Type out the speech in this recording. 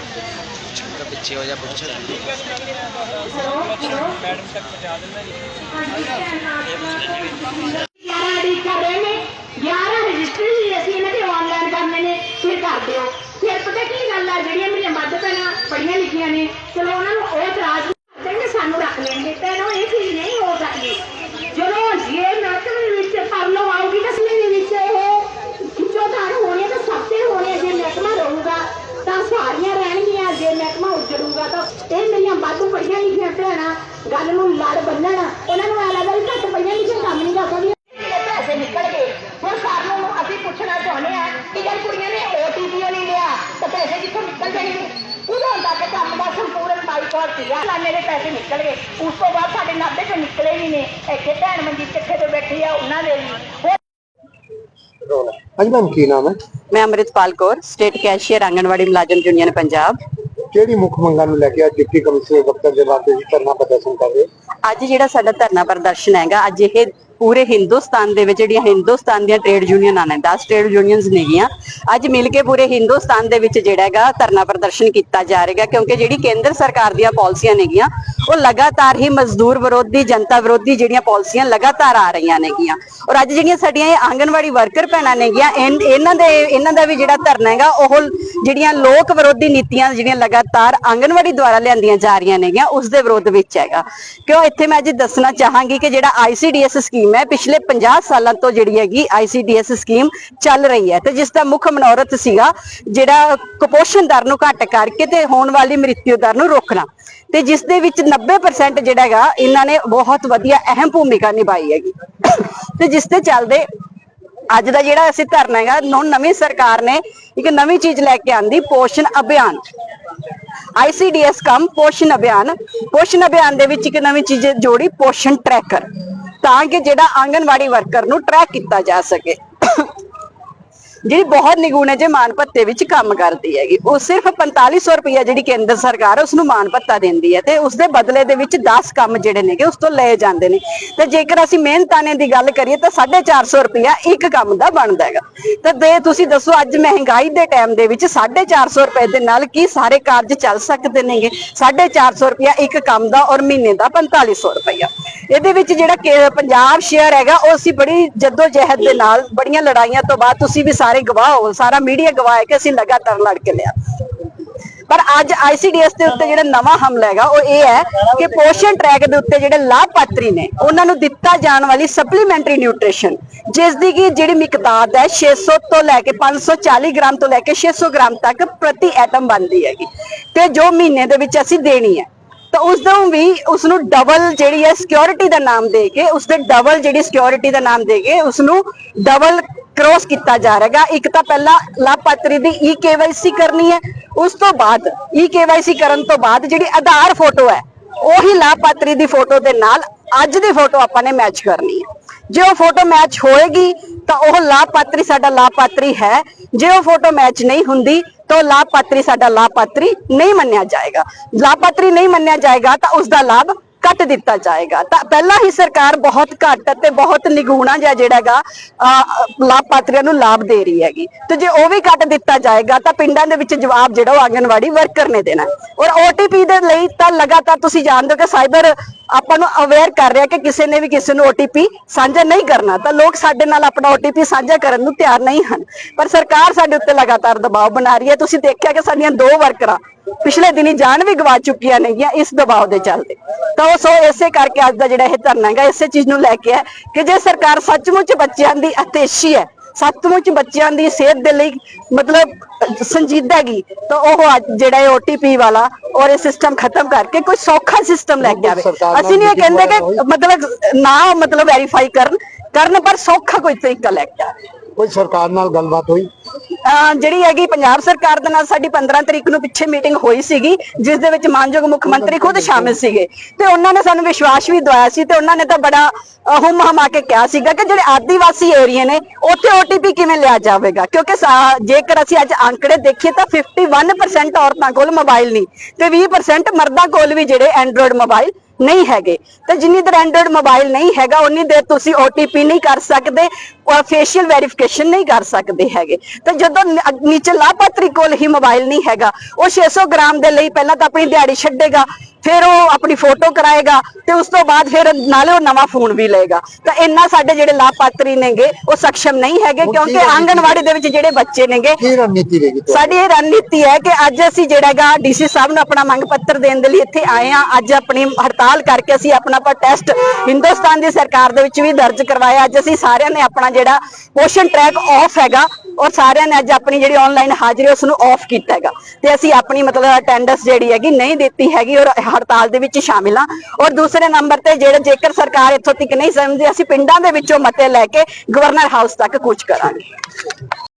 ਤਾਂ ਪਿੱਛੇ ਹੋ ਜਾ, ਪੁੱਛ ਗਿਆਰਾਂ ਅਡੀਕ ਕਰ ਰਹੇ ਨੇ 11 ਰਜਿਸਟਰੀ ਵੀ ਅਸੀਂ ਇਹਨਾਂ ਦੇ ਆਨਲਾਈਨ ਕਰਨੇ ਨੇ, ਫਿਰ ਕਰ ਦਿਓ ਫਿਰ ਪਤਾ ਕੀ ਗੱਲ ਆ, ਜਿਹੜੀਆਂ ਮੇਰੀਆਂ ਮੱਧ ਭੈਣਾਂ ਪੜੀਆਂ ਲਿਖੀਆਂ ਨੇ, ਚਲੋ ਉਹਨਾਂ ਨੂੰ ਉਹ ਇਤਰਾਜ਼ ਕਹਿੰਦੇ ਸਾਨੂੰ ਰੱਖ ਲੈਣਗੇ ਤੈਨੂੰ ਇਹ ਚੀਜ਼ ਨਹੀਂ ਹੋ ਸਕਦੀ ਜਦੋਂ ਜੇ ਮਹਿਕਮੇ ਵਿੱਚ ਪਰਲੋ ਆਊਗੀ ਤਾਂ ਦੇ ਵਿੱਚ ਇਹ ਖਿੱਚੋਤਾਣ ਹੋਣੀ ਹੈ ਤਾਂ ਸਭ ਤੇ ਹੋਣੀ ਹੈ ਜੇ ਮਹਿਕਮਾ ਰਹੂਗਾ ਤਾਂ ਸਾਰੀਆਂ ਰਹਿਣਗੀਆਂ ਜੇ ਮਹਿਕਮਾ ਉੱਜੜੂਗਾ ਤਾਂ ਇਹ ਮੇਰੀਆਂ ਵਾਧੂ ਪੜੀਆਂ ਲਿਖੀਆਂ ਭੈਣਾਂ ਗੱਲ ਨੂੰ ਲੜ ਬੰਨਣ ਉਹਨਾਂ ਨੂੰ ਐ ਲੱਗਦਾ ਵੀ ਘੱਟ ਪੜੀਆਂ ਲਿਖੀਆਂ ਕੰਮ ਨਹੀਂ ਕਰ ਸਕਦੀਆਂ ਮੇਰੇ ਪੈਸੇ ਨਿਕਲ ਗਏ ਹੁਣ ਸਾਨੂੰ ਅਸੀਂ ਪੁੱਛਣਾ ਚਾਹੁੰਦੇ ਆ ਕਿ ਜਦ ਕੁੜੀਆਂ ਨੇ ਓਟੀਪੀ ਨਹੀਂ ਲਿਆ ਤਾਂ ਪੈਸੇ ਕਿੱਥੋਂ ਨਿਕਲ ਜਾਣਗੇ ਉਦੋਂ ਤੱਕ ਕੰਮ ਦਾ ਬਾਈਕਾਟ ਸੀਗਾ ਤਾਂ ਮੇਰੇ ਪੈਸੇ ਨਿਕਲ ਗਏ। ਉਸ ਤੋਂ ਬਾਅਦ ਸਾਡੇ ਨਾਭੇ ਚੋਂ ਨਿਕਲੇ ਵੀ ਨੇ ਇੱਥੇ ਭੈਣ ਮੰਜੀ ਚੱਠੇ ਤੇ ਬੈਠੀ ਆ ਉਹਨਾਂ ਦੇ ਵੀ। ਹਾਂਜੀ ਮੈਮ ਕੀ ਨਾਮ ਹੈ? ਮੈਂ ਅੰਮ੍ਰਿਤਪਾਲ ਕੌਰ ਸਟੇਟ ਕੈਸ਼ੀਅਰ ਆਂਗਣਵਾੜੀ ਮੁਲਾਜ਼ਮ ਯੂਨੀਅਨ ਪੰਜਾਬ। ਕਿਹੜੀ ਮੁੱਖ ਮੰਗਾਂ ਨੂੰ ਲੈ ਕੇ ਅੱਜ ਡਿਪਟੀ ਕਮਿਸ਼ਨਰ ਦਫ਼ਤਰ ਦੇ ਬਾਹਰ ਤੁਸੀਂ ਧਰਨਾ ਪ੍ਰਦਰਸ਼ਨ ਕਰ ਰਹੇ ਅੱਜ ਜਿਹੜਾ ਸਾਡਾ ਧਰਨਾ ਪ੍ਰਦਰਸ਼ਨ ਹੈਗਾ ਅੱਜ ਇਹ ਪੂਰੇ ਹਿੰਦੁਸਤਾਨ ਦੇ ਵਿੱਚ ਜਿਹੜੀਆਂ ਹਿੰਦੁਸਤਾਨ ਦੀਆਂ ਟ੍ਰੇਡ ਯੂਨੀਅਨਾਂ ਨੇ 10 ਟ੍ਰੇਡ ਯੂਨੀਅਨਸ ਨੇਗੀਆਂ। ਅੱਜ ਮਿਲ ਕੇ ਪੂਰੇ ਹਿੰਦੁਸਤਾਨ ਦੇ ਵਿੱਚ ਜਿਹੜਾ ਹੈਗਾ ਧਰਨਾ ਪ੍ਰਦਰਸ਼ਨ ਕੀਤਾ ਜਾ ਰਿਹਾ, ਕਿਉਂਕਿ ਜਿਹੜੀ ਕੇਂਦਰ ਸਰਕਾਰ ਦੀਆਂ ਪਾਲਿਸੀਆਂ ਨੇਗੀਆਂ, ਉਹ ਲਗਾਤਾਰ ਹੀ ਮਜ਼ਦੂਰ ਵਿਰੋਧੀ, ਜਨਤਾ ਵਿਰੋਧੀ ਜਿਹੜੀਆਂ ਪਾਲਿਸੀਆਂ ਲਗਾਤਾਰ ਆ ਰਹੀਆਂ ਨੇਗੀਆਂ। ਔਰ ਅੱਜ ਜਿਹੜੀਆਂ ਸਾਡੀਆਂ ਇਹ ਆਂਗਨਵਾੜੀ ਵਰਕਰ ਭੈਣਾਂ ਨੇਗੀਆਂ, ਇਨ- ਇਹਨਾਂ ਦੇ, ਇਹਨਾਂ ਦਾ ਵੀ ਜਿਹੜਾ ਧਰਨਾ ਹੈਗਾ, ਉਹ ਜਿਹੜੀਆਂ ਲੋਕ ਵਿਰੋਧੀ ਨੀਤੀਆਂ ਜਿਹੜੀਆਂ ਲਗਾਤਾਰ ਆਂਗਨਵਾੜੀ ਦੁਆਰਾ ਲਿਆਂਦੀਆਂ ਜਾ ਰਹੀਆਂ ਨੇਗੀਆਂ, ਉਸ ਦੇ ਵਿਰੋਧ ਵਿੱਚ ਹੈਗਾ। ਕਿਉਂ? ਇੱਥੇ ਮੈਂ ਅੱਜ ਦੱਸਣਾ ਚਾਹਾਂਗੀ ਕਿ ਜਿਹੜਾ ਆਈਸੀਡੀਐਸ ਸਕੀਮ ਹੈ ਪਿਛਲੇ 50 ਸਾਲਾਂ ਤੋਂ ਜਿਹੜੀ ਹੈਗੀ ਆਈਸੀਡੀਐਸ ਸਕੀਮ ਚੱਲ ਰਹੀ ਹੈ ਤੇ ਜਿਸ ਦਾ ਮੁੱਖ ਮਨੋਰਥ ਸੀਗਾ ਜਿਹੜਾ ਕੁਪੋਸ਼ਣ ਦਰ ਨੂੰ ਘੱਟ ਕਰਕੇ ਤੇ ਹੋਣ ਵਾਲੀ ਮ੍ਰਿਤਿੂ ਦਰ ਨੂੰ ਰੋਕਣਾ ਤੇ ਜਿਸ ਦੇ ਵਿੱਚ 90% ਜਿਹੜਾ ਹੈਗਾ ਇਹਨਾਂ ਨੇ ਬਹੁਤ ਵਧੀਆ ਅਹਿਮ ਭੂਮਿਕਾ ਨਿਭਾਈ ਹੈਗੀ। ਤੇ ਜਿਸ ਤੇ ਚੱਲਦੇ ਅੱਜ ਦਾ ਜਿਹੜਾ ਅਸੀਂ ਧਰਨਾ ਹੈਗਾ ਹੁਣ ਨਵੀਂ ਸਰਕਾਰ ਨੇ ਇੱਕ ਨਵੀਂ ਚੀਜ਼ ਲੈ ਕੇ ਆਂਦੀ, ਪੋਸ਼ਣ ਅਭਿਆਨ। ਆਈਸੀਡੀਐਸ ਕੰਮ ਪੋਸ਼ਣ ਅਭਿਆਨ। ਪੋਸ਼ਣ ਅਭਿਆਨ ਦੇ ਵਿੱਚ ਇੱਕ ਨਵੀਂ ਚੀਜ਼ ਜੋੜੀ, ਪੋਸ਼ਣ ਟਰੈਕਰ ਤਾਂ ਕਿ ਜਿਹੜਾ ਆਂਗਨਵਾੜੀ ਵਰਕਰ ਨੂੰ ਟਰੈਕ ਕੀਤਾ ਜਾ ਸਕੇ। ਜਿਹੜੀ ਬਹੁਤ ਨਿਗੂਣੇ ਜੇ ਮਾਨ ਭੱਤੇ ਵਿੱਚ ਕੰਮ ਕਰਦੀ ਹੈਗੀ, ਉਹ ਸਿਰਫ 4500 ਰੁਪਇਆ ਜਿਹੜੀ ਕੇਂਦਰ ਸਰਕਾਰ ਹੈ ਉਸ ਨੂੰ ਮਾਨ ਭੱਤਾ ਦਿੰਦੀ ਹੈ ਤੇ ਉਸ ਦੇ ਬਦਲੇ ਦੇ ਵਿੱਚ 10 ਕੰਮ ਜਿਹੜੇ ਨੇਗੇ, ਉਸ ਤੋਂ ਲਏ ਜਾਂਦੇ ਨੇ। ਤੇ ਜੇਕਰ ਅਸੀਂ ਮਿਹਨਤਾਨੇ ਦੀ ਗੱਲ ਕਰੀਏ, ਤਾਂ 450 ਰੁਪਇਆ ਇੱਕ ਕੰਮ ਦਾ ਬਣਦਾ ਹੈਗਾ। ਤੇ ਦੇ ਤੁਸੀਂ ਦੱਸੋ, ਅੱਜ ਮਹਿੰਗਾਈ ਦੇ ਟਾਈਮ ਦੇ ਵਿੱਚ 450 ਰੁਪਏ ਦੇ ਨਾਲ ਕੀ ਸਾਰੇ ਕਾਰਜ ਚੱਲ ਸਕਦੇ ਨੇਗੇ? 450 ਰੁਪਇਆ ਇੱਕ ਕੰਮ ਦਾ ਔਰ ਮਹੀਨੇ ਦਾ 4500 ਰੁਪਇਆ ਇਹਦੇ ਵਿੱਚ ਜਿਹੜਾ ਕੇ- ਪੰਜਾਬ ਸ਼ੇਅਰ ਹੈਗਾ, ਉਹ ਅਸੀਂ ਬੜੀ ਜੱਦੋ ਜਹਿਦ ਦੇ ਨਾਲ, ਬੜੀਆਂ ਲੜਾਈਆਂ ਤੋਂ ਬਾਅਦ ਤੁਸੀਂ ਵੀ ਸਾਰੇ ਗਵਾਹ ਹੋ ਸਾਰਾ ਮੀਡੀਆ ਗਵਾਹ ਹੈ ਕਿ ਅਸੀਂ ਲਗਾਤਾਰ ਲੜ ਕੇ ਲਿਆ। ਪਰ ਅੱਜ ਆਈਸੀਡੀਐਸ ਦੇ ਉੱਤੇ ਜਿਹੜਾ ਨਵਾਂ ਹਮਲਾ ਹੈਗਾ, ਉਹ ਇਹ ਹੈ ਕਿ ਪੋਸ਼ਣ ਟਰੈਕ ਦੇ ਉੱਤੇ ਜਿਹੜੇ ਲਾਭਪਾਤਰੀ ਨੇ, ਉਹਨਾਂ ਨੂੰ ਦਿੱਤਾ ਜਾਣ ਵਾਲੀ ਸਪਲੀਮੈਂਟਰੀ ਨਿਊਟ੍ਰੀਸ਼ਨ, ਜਿਸ ਦੀ ਕਿ ਜਿਹੜੀ ਮਿਕਦਾਰ ਹੈ 600 ਤੋਂ ਲੈ ਕੇ 540 ਗ੍ਰਾਮ ਤੋਂ ਲੈ ਕੇ 600 ਗ੍ਰਾਮ ਤੱਕ ਪ੍ਰਤੀ ਐਟਮ ਬਣਦੀ ਹੈਗੀ। ਤੇ ਜੋ ਮਹੀਨੇ ਦੇ ਵਿੱਚ ਅਸੀਂ ਦੇਣੀ ਹੈ, ਤਾਂ ਉਸ ਤੋਂ ਵੀ ਉਸ ਨੂੰ ਡਬਲ ਜਿਹੜੀ ਹੈ ਸਿਕਿਉਰਿਟੀ ਦਾ ਨਾਮ ਦੇ ਕੇ ਉਸ ਦੇ ਡਬਲ ਜਿਹੜੀ ਸਿਕਿਉਰਿਟੀ ਦਾ ਨਾਮ ਦੇ ਕੇ ਉਸ ਨੂੰ ਡਬਲ ਕ੍ਰੋਸ ਕੀਤਾ ਜਾ ਰਿਹਾਗਾ। ਇੱਕ ਤਾਂ ਪਹਿਲਾਂ ਲਾਭਪਾਤਰੀ ਦੀ ਈ ਕੇਵਾਈਸੀ ਕਰਨੀ ਹੈ। ਉਸ ਤੋਂ ਬਾਅਦ ਈ ਕੇਵਾਈਸੀ ਕਰਨ ਤੋਂ ਬਾਅਦ ਜਿਹੜੀ ਆਧਾਰ ਫੋਟੋ ਹੈ, ਉਹੀ ਲਾਭਪਾਤਰੀ ਦੀ ਫੋਟੋ ਦੇ ਨਾਲ ਅੱਜ ਦੀ ਫੋਟੋ ਆਪਾਂ ਨੇ ਮੈਚ ਕਰਨੀ ਹੈ। ਜੇ ਉਹ ਫੋਟੋ ਮੈਚ ਹੋਏਗੀ, ਤਾਂ ਉਹ ਲਾਭਪਾਤਰੀ ਸਾਡਾ ਲਾਭਪਾਤਰੀ ਹੈ। ਜੇ ਉਹ ਫੋਟੋ ਮੈਚ ਨਹੀਂ ਹੁੰਦੀ, ਤਾਂ ਉਹ ਲਾਭਪਾਤਰੀ ਸਾਡਾ ਲਾਭਪਾਤਰੀ ਨਹੀਂ ਮੰਨਿਆ ਜਾਏਗਾ। ਲਾਭਪਾਤਰੀ ਨਹੀਂ ਮੰਨਿਆ ਜਾਏਗਾ, ਤਾਂ ਉਸ ਦਾ ਲਾਭ ਕੱਟ ਦਿੱਤਾ ਜਾਏਗਾ। ਤਾਂ ਪਹਿਲਾਂ ਹੀ ਸਰਕਾਰ ਬਹੁਤ ਘੱਟ ਅਤੇ ਬਹੁਤ ਨਿਗੂਣਾ ਜਿਹਾ ਜਿਹੜਾ ਲਾਭਪਾਤਰੀਆਂ ਨੂੰ ਲਾਭ ਦੇ ਰਹੀ ਹੈਗੀ। ਤੇ ਜੇ ਉਹ ਵੀ ਕੱਟ ਦਿੱਤਾ ਜਾਏਗਾ, ਤਾਂ ਪਿੰਡਾਂ ਦੇ ਵਿੱਚ ਜਵਾਬ ਜਿਹੜਾ ਉਹ ਆਂਗਨਵਾੜੀ ਵਰਕਰ ਨੇ ਦੇਣਾ ਔਰ OTP ਦੇ ਲਈ ਤਾਂ ਲਗਾਤਾਰ ਤੁਸੀਂ ਜਾਣਦੇ ਹੋ ਕਿ ਸਾਈਬਰ ਆਪਾਂ ਨੂੰ ਅਵੇਅਰ ਕਰ ਰਿਹਾ ਕਿ ਕਿਸੇ ਨੇ ਵੀ ਕਿਸੇ ਨੂੰ OTP ਸਾਂਝਾ ਨਹੀਂ ਕਰਨਾ। ਤਾਂ ਲੋਕ ਸਾਡੇ ਨਾਲ ਆਪਣਾ OTP ਸਾਂਝਾ ਕਰਨ ਨੂੰ ਤਿਆਰ ਨਹੀਂ ਹਨ। ਪਰ ਸਰਕਾਰ ਸਾਡੇ ਉੱਤੇ ਲਗਾਤਾਰ ਦਬਾਅ ਬਣਾ ਰਹੀ ਹੈ। ਤੁਸੀਂ ਦੇਖਿਆ ਕਿ ਸਾਡੀਆਂ ਦੋ ਵਰਕਰਾਂ ਪਿਛਲੇ ਦਿਨੀ ਜਾਨ ਵੀ ਗਵਾ ਚੁੱਕੀਆਂ ਨੇਗੀਆਂ ਇਸ ਦਬਾਅ ਦੇ ਚੱਲਦੇ। ਤਾਂ ਉਹ ਸੋ ਇਸੇ ਕਰਕੇ ਅੱਜ ਦਾ ਜਿਹੜਾ ਇਹ ਧਰਨਾ ਹੈਗਾ ਇਸੇ ਚੀਜ਼ ਨੂੰ ਲੈ ਕੇ ਹੈ ਕਿ ਜੇ ਸਰਕਾਰ ਸੱਚਮੁੱਚ ਬੱਚਿਆਂ ਦੀ ਅਤੇਸ਼ੀ ਹੈ ਸੱਚਮੁੱਚ ਬੱਚਿਆਂ ਦੀ ਸਿਹਤ ਦੇ ਲਈ ਮਤਲਬ ਸੰਜੀਦਾ ਹੈਗੀ ਤਾਂ ਉਹ ਅੱਜ ਜਿਹੜਾ ਇਹ OTP ਵਾਲਾ ਔਰ ਇਹ ਸਿਸਟਮ ਖਤਮ ਕਰਕੇ ਕੋਈ ਸੌਖਾ ਸਿਸਟਮ ਲੈ ਕੇ ਆਵੇ। ਅਸੀਂ ਨਹੀਂ ਕਹਿੰਦੇ? ਕਿ ਮਤਲਬ ਨਾ ਮਤਲਬ ਵੈਰੀਫਾਈ ਕਰਨ ਕਰਨ ਪਰ ਸੌਖਾ ਕੋਈ ਤਰੀਕਾ ਲੈ ਕੇ ਆਵੇ। ਕੋਈ ਸਰਕਾਰ ਨਾਲ ਗੱਲਬਾਤ ਹੋਈ? ਜਿਹੜੀ ਹੈਗੀ ਪੰਜਾਬ ਸਰਕਾਰ ਦੇ ਨਾਲ ਸਾਡੀ 15 ਤਰੀਕ ਨੂੰ ਪਿੱਛੇ ਮੀਟਿੰਗ ਹੋਈ ਸੀਗੀ ਜਿਸ ਦੇ ਵਿੱਚ ਮਾਨਯੋਗ ਮੁੱਖ ਮੰਤਰੀ ਖੁਦ ਸ਼ਾਮਿਲ ਸੀਗੇ। ਤੇ ਉਹਨਾਂ ਨੇ ਸਾਨੂੰ ਵਿਸ਼ਵਾਸ ਵੀ ਦਵਾਇਆ ਸੀ ਤੇ ਉਹਨਾਂ ਨੇ ਤਾਂ ਬੜਾ ਅਹ, ਹੁਮ ਹਮਾ ਕੇ ਕਿਹਾ ਸੀਗਾ ਕਿ ਜਿਹੜੇ ਆਦੀਵਾਸੀ ਏਰੀਏ ਨੇ ਉੱਥੇ OTP ਕਿਵੇਂ ਲਿਆ ਜਾਵੇਗਾ? ਕਿਉਂਕਿ ਜੇਕਰ ਅਸੀਂ ਅੱਜ ਅੰਕੜੇ ਦੇਖੀਏ ਤਾਂ 51% ਔਰਤਾਂ ਕੋਲ ਮੋਬਾਈਲ ਨਹੀਂ ਤੇ 20% ਮਰਦਾਂ ਕੋਲ ਵੀ ਜਿਹੜੇ ਐਂਡਰੋਇਡ ਮੋਬਾਈਲ ਨਹੀਂ ਹੈਗੇ। ਤੇ ਜਿੰਨੀ ਦੇਰ ਐਂਡਰੋਇਡ ਮੋਬਾਈਲ ਨਹੀਂ ਹੈਗਾ ਉਨੀ ਦੇਰ ਤੁਸੀਂ OTP ਨਹੀਂ ਕਰ ਸਕਦੇ ਔਰ ਫੇਸ਼ੀਅਲ ਵੈਰੀਫਿਕੇਸ਼ਨ ਨਹੀਂ ਕਰ ਸਕਦੇ ਹੈਗੇ। ਤੇ ਜਦੋਂ ਨੀਚੇ ਲਾਭਪਾਤਰੀ ਕੋਲ ਹੀ ਮੋਬਾਈਲ ਨਹੀਂ ਹੈਗਾ, ਉਹ 600 ਗ੍ਰਾਮ ਦੇ ਲਈ ਪਹਿਲਾਂ ਤਾਂ ਆਪਣੀ ਦਿਹਾੜੀ ਛੱਡੇਗਾ, ਫਿਰ ਉਹ ਆਪਣੀ ਫੋਟੋ ਕਰਾਏਗਾ ਤੇ ਉਸ ਤੋਂ ਬਾਅਦ ਫਿਰ ਨਾਲੇ ਉਹ ਨਵਾਂ ਫੋਨ ਵੀ ਲਏਗਾ। ਤਾਂ ਇੰਨਾ ਸਾਡੇ ਜਿਹੜੇ ਲਾਭਪਾਤਰੀ ਨੇਗੇ ਉਹ ਸક્ષਮ ਨਹੀਂ ਹੈਗੇ ਕਿਉਂਕਿ ਆਂਗਣਵਾੜੀ ਦੇ ਵਿੱਚ ਜਿਹੜੇ ਬੱਚੇ ਨੇਗੇ ਕੀ ਰਣਨੀਤੀ ਰਹੇਗੀ ਤੁਹਾਡੀ? ਸਾਡੀ ਇਹ ਰਣਨੀਤੀ ਹੈ ਕਿ ਅੱਜ ਅਸੀਂ ਜਿਹੜਾਗਾ ਡੀਸੀ ਸਾਹਿਬ ਨੂੰ ਆਪਣਾ ਮੰਗ ਪੱਤਰ ਦੇਣ ਦੇ ਲਈ ਇੱਥੇ ਆਏ ਆ ਅੱਜ ਆਪਣੀ ਹੜਤਾਲ ਕਰਕੇ ਅਸੀਂ ਆਪਣਾ ਪ੍ਰੋਟੈਸਟ ਹਿੰਦੁਸਤਾਨ ਦੀ ਸਰਕਾਰ ਦੇ ਵਿੱਚ ਵੀ ਦਰਜ ਕਰਵਾਇਆ। ਅੱਜ ਅਸੀਂ ਸਾਰਿਆਂ ਨੇ ਆਪਣਾ ਜਿਹੜਾ ਪੋਸ਼ਨ ਟਰੈਕ ਆਫ ਹੈਗਾ ਔਰ ਸਾਰਿਆਂ ਨੇ ਅੱਜ ਆਪਣੀ ਜਿਹੜੀ ਆਨਲਾਈਨ ਹਾਜ਼ਰੀ ਉਸ ਨੂੰ ਆਫ ਕੀਤਾ ਹੈਗਾ। ਤੇ ਅਸੀਂ ਆਪਣੀ ਮਤਲਬ ਅਟੈਂਡੈਂਸ ਜਿਹੜੀ ਹੈਗੀ ਨਹੀਂ ਦਿੱਤੀ ਹੈਗੀ ਔਰ ਹੜਤਾਲ ਦੇ ਵਿੱਚ ਸ਼ਾਮਿਲ ਹਾਂ। ਔਰ ਦੂਸਰੇ ਨੰਬਰ ਤੇ ਜਿਹੜੇ ਜੇਕਰ ਸਰਕਾਰ ਇੱਥੋਂ ਤੱਕ ਨਹੀਂ ਸਮਝਦੀ, ਅਸੀਂ ਪਿੰਡਾਂ ਦੇ ਵਿੱਚੋਂ ਮਤੇ ਲੈ ਕੇ ਗਵਰਨਰ ਹਾਊਸ ਤੱਕ ਕੂਚ ਕਰਾਂਗੇ।